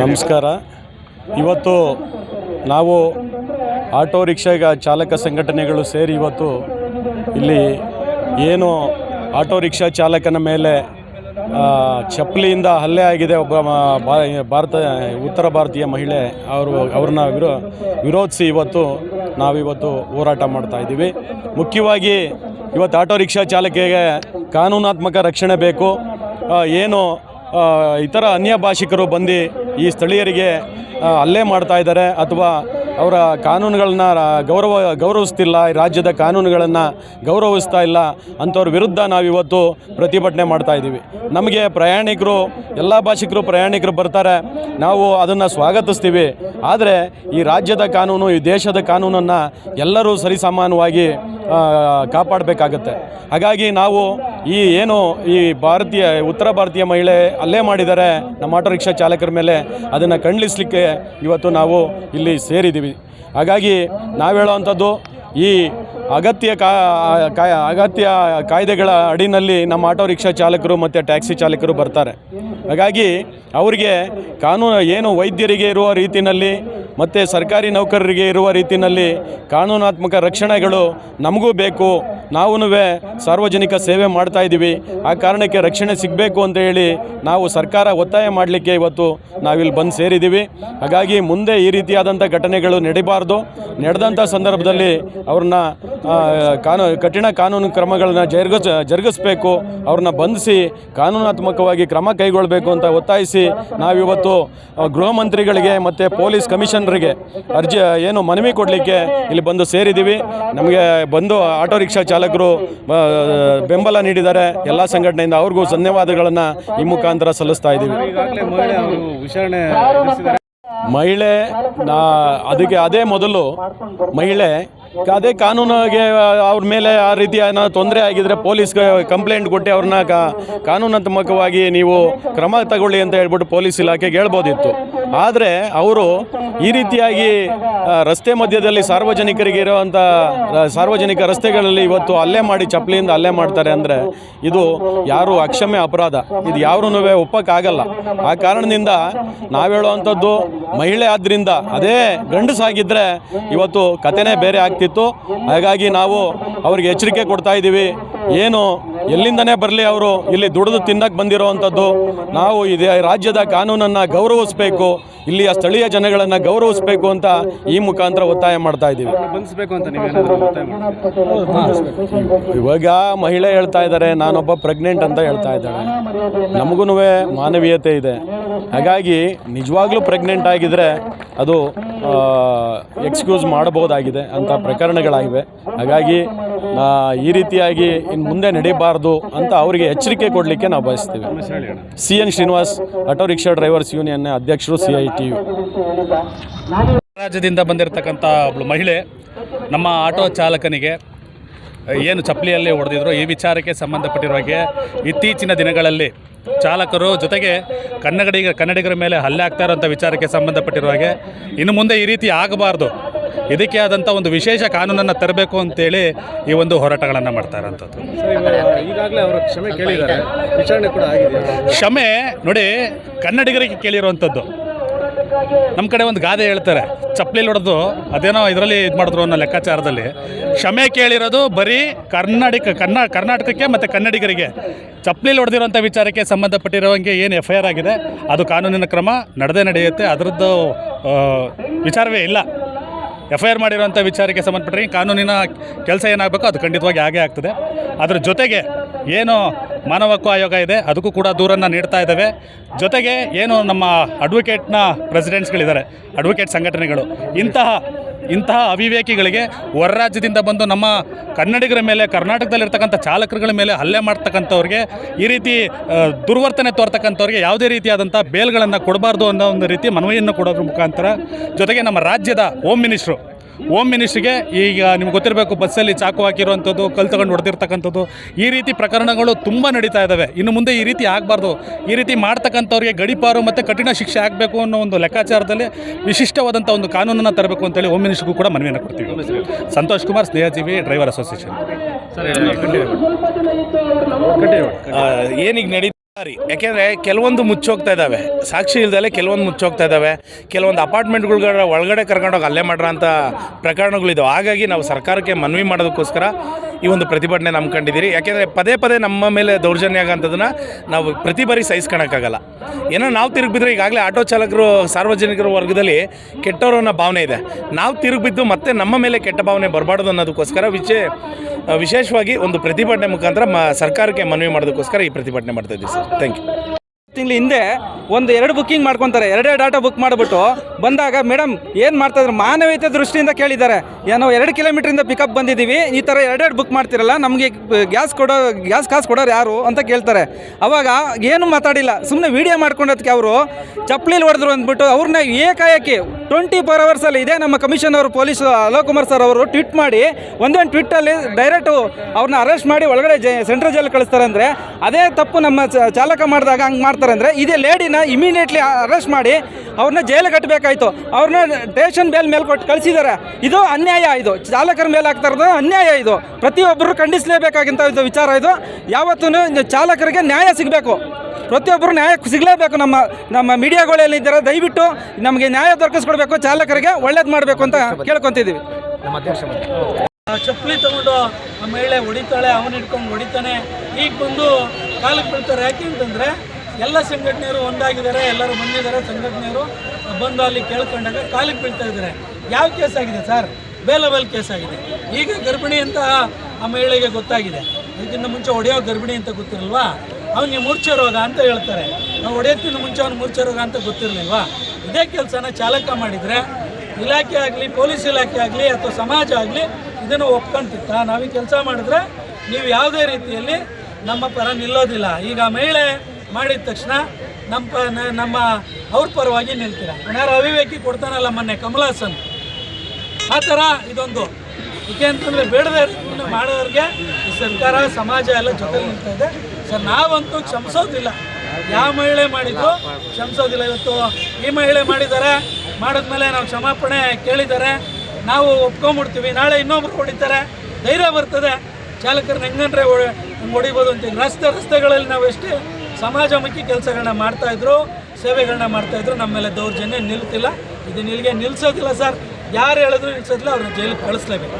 ನಮಸ್ಕಾರ. ಇವತ್ತು ನಾವು ಆಟೋ ರಿಕ್ಷಾ ಚಾಲಕ ಸಂಘಟನೆಗಳು ಸೇರಿ ಇವತ್ತು ಇಲ್ಲಿ ಏನು ಆಟೋ ರಿಕ್ಷಾ ಚಾಲಕನ ಮೇಲೆ ಚಪ್ಪಲಿಯಿಂದ ಹಲ್ಲೆ ಆಗಿದೆ ಒಬ್ಬ ಭಾರತ, ಉತ್ತರ ಭಾರತೀಯ ಮಹಿಳೆ ಅವರು, ಅವ್ರನ್ನ ವಿರೋ, ವಿರೋಧಿಸಿ ಇವತ್ತು ನಾವಿವತ್ತು ಹೋರಾಟ ಮಾಡ್ತಾ ಇದ್ದೀವಿ. ಮುಖ್ಯವಾಗಿ ಇವತ್ತು ಆಟೋ ರಿಕ್ಷಾ ಚಾಲಕಿಗೆ ಕಾನೂನಾತ್ಮಕ ರಕ್ಷಣೆ ಬೇಕು. ಏನು ಇತರ ಅನ್ಯ ಭಾಷಿಕರು ಬಂದು ಈ ಸ್ಥಳೀಯರಿಗೆ ಅಲ್ಲೇ ಮಾಡ್ತಾ ಇದ್ದಾರೆ ಅಥವಾ ಅವರ ಕಾನೂನುಗಳನ್ನ ಗೌರವ, ಗೌರವಿಸ್ತಿಲ್ಲ ರಾಜ್ಯದ ಕಾನೂನುಗಳನ್ನು ಗೌರವಿಸ್ತಾ ಇಲ್ಲ, ಅಂಥವ್ರ ವಿರುದ್ಧ ನಾವಿವತ್ತು ಪ್ರತಿಭಟನೆ ಮಾಡ್ತಾ ಇದ್ದೀವಿ. ನಮಗೆ ಪ್ರಯಾಣಿಕರು, ಎಲ್ಲ ಭಾಷಿಕರು ಪ್ರಯಾಣಿಕರು ಬರ್ತಾರೆ. ನಾವು ಅದನ್ನು ಸ್ವಾಗತಿಸ್ತೀವಿ. ಆದರೆ ಈ ರಾಜ್ಯದ ಕಾನೂನು, ಈ ದೇಶದ ಕಾನೂನನ್ನು ಎಲ್ಲರೂ ಸರಿಸಮಾನವಾಗಿ ಕಾಪಾಡಬೇಕಾಗತ್ತೆ. ಹಾಗಾಗಿ ನಾವು ಈ ಏನು ಈ ಭಾರತೀಯ, ಉತ್ತರ ಭಾರತೀಯ ಮಹಿಳೆ ಅಲ್ಲೇ ಮಾಡಿದ್ದಾರೆ, ನಮ್ಮ ಆಟೋ ರಿಕ್ಷಾ ಚಾಲಕರ ಮೇಲೆ ಅದನ್ನು ಖಂಡಿಸಲಿಕ್ಕೆ ಇವತ್ತು ನಾವು ಇಲ್ಲಿ ಸೇರಿದ್ದೀವಿ. ಹಾಗಾಗಿ ನಾವು ಹೇಳೋವಂಥದ್ದು ಈ ಅಗತ್ಯ ಕಾ ಅಗತ್ಯ ಕಾಯ್ದೆಗಳ ಅಡಿನಲ್ಲಿ ನಮ್ಮ ಆಟೋ ರಿಕ್ಷಾ ಚಾಲಕರು ಮತ್ತು ಟ್ಯಾಕ್ಸಿ ಚಾಲಕರು ಬರ್ತಾರೆ. ಹಾಗಾಗಿ ಅವರಿಗೆ ಕಾನೂನು ಏನು ವೈದ್ಯರಿಗೆ ಇರುವ ರೀತಿಯಲ್ಲಿ ಮತ್ತು ಸರ್ಕಾರಿ ನೌಕರರಿಗೆ ಇರುವ ರೀತಿಯಲ್ಲಿ ಕಾನೂನಾತ್ಮಕ ರಕ್ಷಣೆಗಳು ನಮಗೂ ಬೇಕು. ನಾವೂ ಸಾರ್ವಜನಿಕ ಸೇವೆ ಮಾಡ್ತಾ ಇದ್ದೀವಿ. ಆ ಕಾರಣಕ್ಕೆ ರಕ್ಷಣೆ ಸಿಗಬೇಕು ಅಂತ ಹೇಳಿ ನಾವು ಸರ್ಕಾರ ಒತ್ತಾಯ ಮಾಡಲಿಕ್ಕೆ ಇವತ್ತು ನಾವಿಲ್ಲಿ ಬಂದು ಸೇರಿದ್ದೀವಿ. ಹಾಗಾಗಿ ಮುಂದೆ ಈ ರೀತಿಯಾದಂಥ ಘಟನೆಗಳು ನಡಿಬಾರ್ದು. ನಡೆದಂಥ ಸಂದರ್ಭದಲ್ಲಿ ಅವ್ರನ್ನ ಕಾನೂ, ಕಠಿಣ ಕಾನೂನು ಕ್ರಮಗಳನ್ನ ಜರುಗಿಸ್, ಜರುಗಿಸ್ಬೇಕು. ಅವ್ರನ್ನ ಬಂಧಿಸಿ, ಕಾನೂನಾತ್ಮಕವಾಗಿ ಕ್ರಮ ಕೈಗೊಳ್ಳಬೇಕು ಅಂತ ಒತ್ತಾಯಿಸಿ ನಾವಿವತ್ತು ಗೃಹ ಮಂತ್ರಿಗಳಿಗೆ ಮತ್ತು ಪೊಲೀಸ್ ಕಮಿಷನರಿಗೆ ಅರ್ಜಿ, ಏನು ಮನವಿ ಕೊಡಲಿಕ್ಕೆ ಇಲ್ಲಿ ಬಂದು ಸೇರಿದ್ದೀವಿ ನಮಗೆ ಬಂದು ಆಟೋ ರಿಕ್ಷಾ ಚಾಲಕರು ಬೆಂಬಲ ನೀಡಿದ್ದಾರೆ. ಎಲ್ಲ ಸಂಘಟನೆಯಿಂದ ಅವ್ರಿಗೂ ಧನ್ಯವಾದಗಳನ್ನು ಈ ಮುಖಾಂತರ ಸಲ್ಲಿಸ್ತಾ ಇದ್ದೀವಿ. ಮಹಿಳೆ, ನಾ, ಅದಕ್ಕೆ ಅದೇ ಮೊದಲು ಮಹಿಳೆ, ಅದೇ ಕಾನೂನಿಗೆ ಅವ್ರ ಮೇಲೆ ಆ ರೀತಿಯ ತೊಂದರೆ ಆಗಿದ್ರೆ ಪೊಲೀಸ್ಗೆ ಕಂಪ್ಲೇಂಟ್ ಕೊಟ್ಟು ಅವ್ರನ್ನ ಕಾನೂನಾತ್ಮಕವಾಗಿ ನೀವು ಕ್ರಮ ತಗೊಳ್ಳಿ ಅಂತ ಹೇಳ್ಬಿಟ್ಟು ಪೊಲೀಸ್ ಇಲಾಖೆಗೆ ಹೇಳ್ಬೋದಿತ್ತು. ಆದರೆ ಅವರು ಈ ರೀತಿಯಾಗಿ ರಸ್ತೆ ಮಧ್ಯದಲ್ಲಿ ಸಾರ್ವಜನಿಕರಿಗೆ ಇರುವಂಥ ಸಾರ್ವಜನಿಕ ರಸ್ತೆಗಳಲ್ಲಿ ಇವತ್ತು ಅಲ್ಲೇ ಮಾಡಿ, ಚಪ್ಪಲಿಯಿಂದ ಅಲ್ಲೇ ಮಾಡ್ತಾರೆ ಅಂದರೆ ಇದು ಯಾರು ಅಕ್ಷಮ್ಯ ಅಪರಾಧ. ಇದು ಯಾರೂ ಒಪ್ಪಕ್ಕಾಗಲ್ಲ. ಆ ಕಾರಣದಿಂದ ನಾವು ಹೇಳುವಂಥದ್ದು, ಮಹಿಳೆ ಆದ್ದರಿಂದ ಅದೇ ಗಂಡಸಾಗಿದ್ದರೆ ಇವತ್ತು ಕತೆನೇ ಬೇರೆ ಆಗ್ತಿತ್ತು. ಹಾಗಾಗಿ ನಾವು ಅವ್ರಿಗೆ ಎಚ್ಚರಿಕೆ ಕೊಡ್ತಾ ಇದ್ದೀವಿ ಏನು ಎಲ್ಲಿಂದನೇ ಬರಲಿ ಅವರು ಇಲ್ಲಿ ದುಡಿದು ತಿನ್ನಕ್ಕೆ ಬಂದಿರೋವಂಥದ್ದು ನಾವು ಇದೇ ರಾಜ್ಯದ ಕಾನೂನನ್ನು ಗೌರವಿಸಬೇಕು ಇಲ್ಲಿಯ ಸ್ಥಳೀಯ ಜನಗಳನ್ನು ಗೌರವಿಸಬೇಕು ಅಂತ ಈ ಮುಖಾಂತರ ಒತ್ತಾಯ ಮಾಡ್ತಾ ಇದ್ದೀವಿ. ಇವಾಗ ಮಹಿಳೆ ಹೇಳ್ತಾ ಇದ್ದಾರೆ ನಾನೊಬ್ಬ ಪ್ರೆಗ್ನೆಂಟ್ ಅಂತ ಹೇಳ್ತಾ ಇದ್ದಾಳೆ. ನಮಗೂ ಮಾನವೀಯತೆ ಇದೆ. ಹಾಗಾಗಿ ನಿಜವಾಗ್ಲೂ ಪ್ರೆಗ್ನೆಂಟ್ ಆಗಿದ್ರೆ ಅದು ಎಕ್ಸ್ಕ್ಯೂಸ್ ಮಾಡಬಹುದಾಗಿದೆ ಅಂತ ಪ್ರಕರಣಗಳಾಗಿವೆ. ಹಾಗಾಗಿ ಈ ರೀತಿಯಾಗಿ ಇನ್ನು ಮುಂದೆ ನಡೀಬಾರ್ದು ಅಂತ ಅವರಿಗೆ ಎಚ್ಚರಿಕೆ ಕೊಡಲಿಕ್ಕೆ ನಾವು ಬಯಸ್ತೀವಿ. C N Srinivas, auto rickshaw drivers union ಅಧ್ಯಕ್ಷರು, ಸಿ ಐ ಟಿ ರಾಜ್ಯದಿಂದ ಬಂದಿರತಕ್ಕಂಥ ಒಬ್ಬಳು ಮಹಿಳೆ, ನಮ್ಮ ಆಟೋ ಚಾಲಕನಿಗೆ ಏನು ಚಪ್ಪಲಿಯಲ್ಲಿ ಹೊಡೆದಿದ್ರು, ಈ ವಿಚಾರಕ್ಕೆ ಸಂಬಂಧಪಟ್ಟಿರುವ ಹಾಗೆ ಇತ್ತೀಚಿನ ದಿನಗಳಲ್ಲಿ ಚಾಲಕರು ಜೊತೆಗೆ ಕನ್ನಡಿಗ, ಕನ್ನಡಿಗರ ಮೇಲೆ ಹಲ್ಲೆ ಆಗ್ತಾ ಇರೋಂಥ ವಿಚಾರಕ್ಕೆ ಸಂಬಂಧಪಟ್ಟಿರುವ ಹಾಗೆ ಇನ್ನು ಮುಂದೆ ಈ ರೀತಿ ಆಗಬಾರ್ದು. ಇದಕ್ಕೆ ಆದಂಥ ಒಂದು ವಿಶೇಷ ಕಾನೂನನ್ನು ತರಬೇಕು ಅಂತೇಳಿ ಈ ಒಂದು ಹೋರಾಟಗಳನ್ನು ಮಾಡ್ತಾ ಇರೋಂಥದ್ದು. ಈಗಾಗಲೇ ಅವರು ಕ್ಷಮೆ ಕೇಳಿದ್ದಾರೆ. ವಿಚಾರಣೆ ಕೂಡ ಆಗಿದೆ. ಕ್ಷಮೆ ನೋಡಿ ಕನ್ನಡಿಗರಿಗೆ ಕೇಳಿರುವಂಥದ್ದು ನಮ್ಮ ಕಡೆ ಒಂದು ಗಾದೆ ಹೇಳ್ತಾರೆ ಚಪ್ಪಲಿ ಹೊಡೆದು ಅದೇನೋ ಇದರಲ್ಲಿ ಇದು ಮಾಡಿದ್ರು ಅನ್ನೋ ಲೆಕ್ಕಾಚಾರದಲ್ಲಿ. ಕ್ಷಮೆ ಕೇಳಿರೋದು ಬರೀ ಕರ್ನಾಟಕ ಕನ್ನ ಕರ್ನಾಟಕಕ್ಕೆ ಮತ್ತು ಕನ್ನಡಿಗರಿಗೆ. ಚಪ್ಪಲಿ ಹೊಡೆದಿರೋಂಥ ವಿಚಾರಕ್ಕೆ ಸಂಬಂಧಪಟ್ಟಿರೋಂಗೆ ಏನು ಎಫ್ ಐ ಆರ್ ಆಗಿದೆ ಅದು ಕಾನೂನಿನ ಕ್ರಮ ನಡೆದೇ ನಡೆಯುತ್ತೆ. ಅದರದ್ದು ವಿಚಾರವೇ ಇಲ್ಲ. ಎಫ್ ಐ ಆರ್ ಮಾಡಿರೋಂಥ ವಿಚಾರಕ್ಕೆ ಸಂಬಂಧಪಟ್ಟರೆ ಕಾನೂನಿನ ಕೆಲಸ ಏನಾಗಬೇಕು ಅದು ಖಂಡಿತವಾಗಿ ಆಗೇ ಆಗ್ತದೆ. ಅದರ ಜೊತೆಗೆ ಏನು ಮಾನವ ಹಕ್ಕು ಆಯೋಗ ಇದೆ, ಅದಕ್ಕೂ ಕೂಡ ದೂರನ್ನು ನೀಡ್ತಾ ಇದ್ದಾವೆ. ಜೊತೆಗೆ ಏನು ನಮ್ಮ ಅಡ್ವೊಕೇಟ್ನ ಪ್ರೆಸಿಡೆಂಟ್ಸ್ಗಳಿದ್ದಾರೆ ಅಡ್ವೊಕೇಟ್ ಸಂಘಟನೆಗಳು, ಇಂತಹ ಇಂತಹ ಅವಿವೇಕಿಗಳಿಗೆ ಹೊರರಾಜ್ಯದಿಂದ ಬಂದು ನಮ್ಮ ಕನ್ನಡಿಗರ ಮೇಲೆ, ಕರ್ನಾಟಕದಲ್ಲಿರ್ತಕ್ಕಂಥ ಚಾಲಕರುಗಳ ಮೇಲೆ ಹಲ್ಲೆ ಮಾಡ್ತಕ್ಕಂಥವ್ರಿಗೆ, ಈ ರೀತಿ ದುರ್ವರ್ತನೆ ತೋರ್ತಕ್ಕಂಥವ್ರಿಗೆ ಯಾವುದೇ ರೀತಿಯಾದಂಥ ಬೇಲ್ಗಳನ್ನು ಕೊಡಬಾರ್ದು ಅನ್ನೋ ಒಂದು ರೀತಿ ಮನವಿಯನ್ನು ಕೊಡೋದ್ರ ಮುಖಾಂತರ ಜೊತೆಗೆ ನಮ್ಮ ರಾಜ್ಯದ ಹೋಮ್ ಮಿನಿಸ್ಟ್ರು ಹೋಮ್ ಮಿನಿಸ್ಟ್ರಿಗೆ ಈಗ ನಿಮ್ಗೆ ಗೊತ್ತಿರಬೇಕು ಬಸ್ಸಲ್ಲಿ ಚಾಕು ಹಾಕಿರುವಂಥದ್ದು ಕಲ್ ತಗೊಂಡು ಹೊಡೆದಿರ್ತಕ್ಕಂಥದ್ದು ಈ ರೀತಿ ಪ್ರಕರಣಗಳು ತುಂಬ ನಡೀತಾ ಇದ್ದಾವೆ ಇನ್ನು ಮುಂದೆ ಈ ರೀತಿ ಆಗಬಾರ್ದು. ಈ ರೀತಿ ಮಾಡ್ತಕ್ಕಂಥವ್ರಿಗೆ ಗಡಿಪಾರು ಮತ್ತು ಕಠಿಣ ಶಿಕ್ಷೆ ಆಗಬೇಕು ಅನ್ನೋ ಒಂದು ಲೆಕ್ಕಾಚಾರದಲ್ಲಿ ವಿಶಿಷ್ಟವಾದಂಥ ಒಂದು ಕಾನೂನನ್ನು ತರಬೇಕು ಅಂತೇಳಿ ಹೋಮ್ ಮಿನಿಸ್ಟ್ರಿಗೂ ಕೂಡ ಮನವಿಯನ್ನು ಕೊಡ್ತೀವಿ. ಸಂತೋಷ್ ಕುಮಾರ್ ಸ್ನೇಹಜೀವಿ ಡ್ರೈವರ್ ಅಸೋಸಿಯೇಷನ್ ಏನೀಗ ನಡೀತಾ ರೀ ಯಾಕೆಂದರೆ ಕೆಲವೊಂದು ಮುಚ್ಚೋಗ್ತಾ ಇದ್ದಾವೆ ಸಾಕ್ಷಿ ಇಲ್ದಲೆ ಕೆಲವೊಂದು ಮುಚ್ಚೋಗ್ತಾ ಇದ್ದಾವೆ ಕೆಲವೊಂದು ಅಪಾರ್ಟ್ಮೆಂಟ್ಗಳ ಒಳಗಡೆ ಕರ್ಕೊಂಡೋಗಿ ಅಲ್ಲೇ ಮಾಡ್ರ ಅಂತ ಪ್ರಕರಣಗಳಿದ್ದಾವೆ ಹಾಗಾಗಿ ನಾವು ಸರ್ಕಾರಕ್ಕೆ ಮನವಿ ಮಾಡೋದಕ್ಕೋಸ್ಕರ ಈ ಒಂದು ಪ್ರತಿಭಟನೆ ನಂಬ್ಕೊಂಡಿದ್ದೀರಿ ಯಾಕೆಂದರೆ ಪದೇ ಪದೇ ನಮ್ಮ ಮೇಲೆ ದೌರ್ಜನ್ಯ ಆಗೋಂಥದ್ದನ್ನು ನಾವು ಪ್ರತಿ ಬಾರಿ ಸಹಿಸ್ಕೊಳಕ್ಕಾಗಲ್ಲ. ಏನೋ ನಾವು ತಿರುಗಿ ಬಿದ್ದರೆ ಈಗಾಗಲೇ ಆಟೋ ಚಾಲಕರು, ಸಾರ್ವಜನಿಕರ ವರ್ಗದಲ್ಲಿ ಕೆಟ್ಟವರು ಅನ್ನೋ ಭಾವನೆ ಇದೆ. ನಾವು ತಿರುಗಿ ಬಿದ್ದು ಮತ್ತೆ ನಮ್ಮ ಮೇಲೆ ಕೆಟ್ಟ ಭಾವನೆ ಬರಬಾರ್ದು ಅನ್ನೋದಕ್ಕೋಸ್ಕರ ವಿಚೇ ವಿಶೇಷವಾಗಿ ಒಂದು ಪ್ರತಿಭಟನೆ ಮುಖಾಂತರ ಮ ಸರ್ಕಾರಕ್ಕೆ ಮನವಿ ಮಾಡೋದಕ್ಕೋಸ್ಕರ ಈ ಪ್ರತಿಭಟನೆ ಮಾಡ್ತಾ ಇದ್ದೀವಿ ಸರ್. ಥ್ಯಾಂಕ್ ಯು ತಿಂಗಳ ಹಿಂದೆ ಒಂದು ಎರಡು ಬುಕ್ಕಿಂಗ್ ಮಾಡ್ಕೊತಾರೆ, ಎರಡೇ ಡಾಟಾ ಬುಕ್ ಮಾಡಿಬಿಟ್ಟು ಬಂದಾಗ ಮೇಡಮ್ ಏನು ಮಾಡ್ತಾಯಿದ್ರು ಮಾನವೀಯತೆ ದೃಷ್ಟಿಯಿಂದ ಕೇಳಿದ್ದಾರೆ. ಏನೋ ಎರಡು ಕಿಲೋಮೀಟ್ರಿಂದ ಪಿಕಪ್ ಬಂದಿದ್ದೀವಿ, ಈ ಥರ ಎರಡೆರಡು ಬುಕ್ ಮಾಡ್ತಿರಲ್ಲ, ನಮಗೆ ಗ್ಯಾಸ್ ಕೊಡೋ ಗ್ಯಾಸ್ ಕಾಸು ಕೊಡೋರು ಯಾರು ಅಂತ ಕೇಳ್ತಾರೆ. ಅವಾಗ ಏನು ಮಾತಾಡಿಲ್ಲ ಸುಮ್ಮನೆ ವೀಡಿಯೋ ಮಾಡ್ಕೊಂಡೋದಕ್ಕೆ ಅವರು ಚಪ್ಪಲಿಲಿ ಹೊಡೆದ್ರು ಅಂದ್ಬಿಟ್ಟು ಅವ್ರನ್ನ ಏಕಾಏಕಿ ಟ್ವೆಂಟಿ ಫೋರ್ ಅವರ್ಸಲ್ಲಿ ಇದೇ ನಮ್ಮ ಕಮಿಷನ್ ಅವರು ಪೊಲೀಸ್ ಅಲೋಕ್ ಕುಮಾರ್ ಸರ್ ಅವರು ಟ್ವೀಟ್ ಮಾಡಿ ಒಂದೊಂದು ಟ್ವಿಟ್ಟಲ್ಲಿ ಡೈರೆಕ್ಟು ಅವ್ರನ್ನ ಅರೆಸ್ಟ್ ಮಾಡಿ ಒಳಗಡೆ ಜೆ ಸೆಂಟ್ರಲ್ ಜೈಲ್ ಕಳಿಸ್ತಾರೆ ಅಂದರೆ, ಅದೇ ತಪ್ಪು ನಮ್ಮ ಚಾಲಕ ಮಾಡಿದಾಗ ಹಂಗೆ ಮಾಡ್ತಾರೆ ಅಂದರೆ, ಇದೇ ಲೇಡಿನ ಇಮಿಡಿಯೇಟ್ಲಿ ಅರೆಸ್ಟ್ ಮಾಡಿ ಅವ್ರನ್ನ ಜೈಲಿಗೆ ಕಟ್ಟಬೇಕಾಯ್ತು ಅವ್ರನ್ನ ಸ್ಟೇಷನ್ ಬೇಲ್ ಮೇಲೆ ಕೊಟ್ಟು ಕಳಿಸಿದ್ದಾರೆ ಇದು ಅನ್ಯಾಯ ಇದು. ಚಾಲಕರ ಮೇಲೆ ಆಗ್ತಾ ಇರೋದು ಅನ್ಯಾಯ ಇದು. ಪ್ರತಿಯೊಬ್ಬರು ಖಂಡಿಸಲೇಬೇಕಾಗಿಂತ ವಿಚಾರ ಇದು. ಯಾವತ್ತೂ ಚಾಲಕರಿಗೆ ನ್ಯಾಯ ಸಿಗಬೇಕು. ಪ್ರತಿಯೊಬ್ಬರು ನ್ಯಾಯ ಸಿಗಲೇಬೇಕು ನಮ್ಮ ನಮ್ಮ ಮೀಡಿಯಾಗಳೇನಿದ್ದಾರೆ ದಯವಿಟ್ಟು ನಮಗೆ ನ್ಯಾಯ ದೊರಕಿಸ್ಕೊಡ್ಬೇಕು ಚಾಲಕರಿಗೆ ಒಳ್ಳೇದು ಮಾಡಬೇಕು ಅಂತ ಕೇಳ್ಕೊತಿದ್ದೀವಿ. ನಮ್ಮ ಅಧ್ಯಕ್ಷ ಚಪ್ಪಲಿ ತಗೊಂಡು ಆ ಮಹಿಳೆ ಹೊಡಿತಾಳೆ ಅವನು ಇಟ್ಕೊಂಡು ಹೊಡಿತಾನೆ. ಈಗ ಬಂದು ಕಾಲಕ್ಕೆ ಬೀಳ್ತಾರೆ ಯಾಕೆ ಅಂತಂದರೆ ಎಲ್ಲ ಸಂಘಟನೆಯರು ಒಂದಾಗಿದ್ದಾರೆ ಎಲ್ಲರೂ ಬಂದಿದ್ದಾರೆ ಸಂಘಟನೆಯರು. ಬಂದು ಅಲ್ಲಿ ಕೇಳ್ಕೊಂಡಾಗ ಕಾಲಿಗೆ ಬೀಳ್ತಾ ಇದ್ದಾರೆ. ಯಾವ ಕೇಸ್ ಆಗಿದೆ ಸರ್? ಬೇಲಬಲ್ ಕೇಸ್ ಆಗಿದೆ. ಈಗ ಗರ್ಭಿಣಿ ಅಂತ ಆ ಮಹಿಳೆಗೆ ಗೊತ್ತಾಗಿದೆ. ಇದಕ್ಕಿಂತ ಮುಂಚೆ ಹೊಡೆಯೋ ಗರ್ಭಿಣಿ ಅಂತ ಗೊತ್ತಿರಲ್ವಾ? ಅವನಿಗೆ ಮೂರ್ಛೆ ರೋಗ ಅಂತ ಹೇಳ್ತಾರೆ. ನಾವು ಹೊಡೆಯೋಕ್ಕಿಂತ ಮುಂಚೆ ಅವ್ನು ಮೂರ್ಛೆ ರೋಗ ಅಂತ ಗೊತ್ತಿರಲಿಲ್ವಾ? ಇದೇ ಕೆಲಸನ ಚಾಲಕ ಮಾಡಿದರೆ ಇಲಾಖೆ ಆಗಲಿ, ಪೊಲೀಸ್ ಇಲಾಖೆ ಆಗಲಿ ಅಥವಾ ಸಮಾಜ ಆಗಲಿ ಇದನ್ನು ಒಪ್ಕೊಂತಿತ್ತ. ನಾವು ಈ ಕೆಲಸ ಮಾಡಿದ್ರೆ ನೀವು ಯಾವುದೇ ರೀತಿಯಲ್ಲಿ ನಮ್ಮ ಪರ ನಿಲ್ಲೋದಿಲ್ಲ. ಈಗ ಮಹಿಳೆ ಮಾಡಿದ ತಕ್ಷಣ ನಮ್ಮ ಪ ನಮ್ಮ ಅವ್ರ ಪರವಾಗಿ ನಿಲ್ತೀರ. ಯಾರು ಅವಿವೇಕಿ ಕೊಡ್ತಾನಲ್ಲ ಮೊನ್ನೆ ಕಮಲಾಸನ್ ಆ ಥರ ಇದೊಂದು. ಏಕೆ ಅಂತಂದರೆ ಬೇಡದೇ ಮಾಡೋರಿಗೆ ಸರ್ಕಾರ, ಸಮಾಜ ಎಲ್ಲ ಜೊತೆ ನಿಲ್ತಾ ಇದೆ. ಸರ್, ನಾವಂತೂ ಕ್ಷಮಿಸೋದಿಲ್ಲ. ಯಾವ ಮಹಿಳೆ ಮಾಡಿದ್ರು ಕ್ಷಮಿಸೋದಿಲ್ಲ. ಇವತ್ತು ಈ ಮಹಿಳೆ ಮಾಡಿದ್ದಾರೆ, ಮಾಡಿದ್ಮೇಲೆ ನಾವು ಕ್ಷಮಾಪಣೆ ಕೇಳಿದ್ದಾರೆ. ನಾವು ಒಪ್ಕೊಂಬಿಡ್ತೀವಿ. ನಾಳೆ ಇನ್ನೊಬ್ರು ಹೊಡಿತಾರೆ. ಧೈರ್ಯ ಬರ್ತದೆ. ಚಾಲಕರನ್ನ ಹೆಂಗಂದ್ರೆ ಹಂಗೆ ಹೊಡಿಬೋದು ಅಂತ ರಸ್ತೆ, ರಸ್ತೆಗಳಲ್ಲಿ ನಾವು ಎಷ್ಟು ಸಮಾಜಮುಖಿ ಕೆಲಸಗಳನ್ನ ಮಾಡ್ತಾಯಿದ್ರು ಸೇವೆಗಳನ್ನ ಮಾಡ್ತಾಯಿದ್ರು ನಮ್ಮ ಮೇಲೆ ದೌರ್ಜನ್ಯ ನಿಲ್ತಿಲ್ಲ. ಇದು ನಿಲ್ಗೆ ನಿಲ್ಲಿಸೋದಿಲ್ಲ ಸರ್. ಯಾರು ಹೇಳಿದ್ರು ನಿಲ್ಸೋದಿಲ್ಲ. ಅವ್ರನ್ನ ಜೈಲಿಗೆ ಕಳಿಸ್ಲೇಬೇಕು.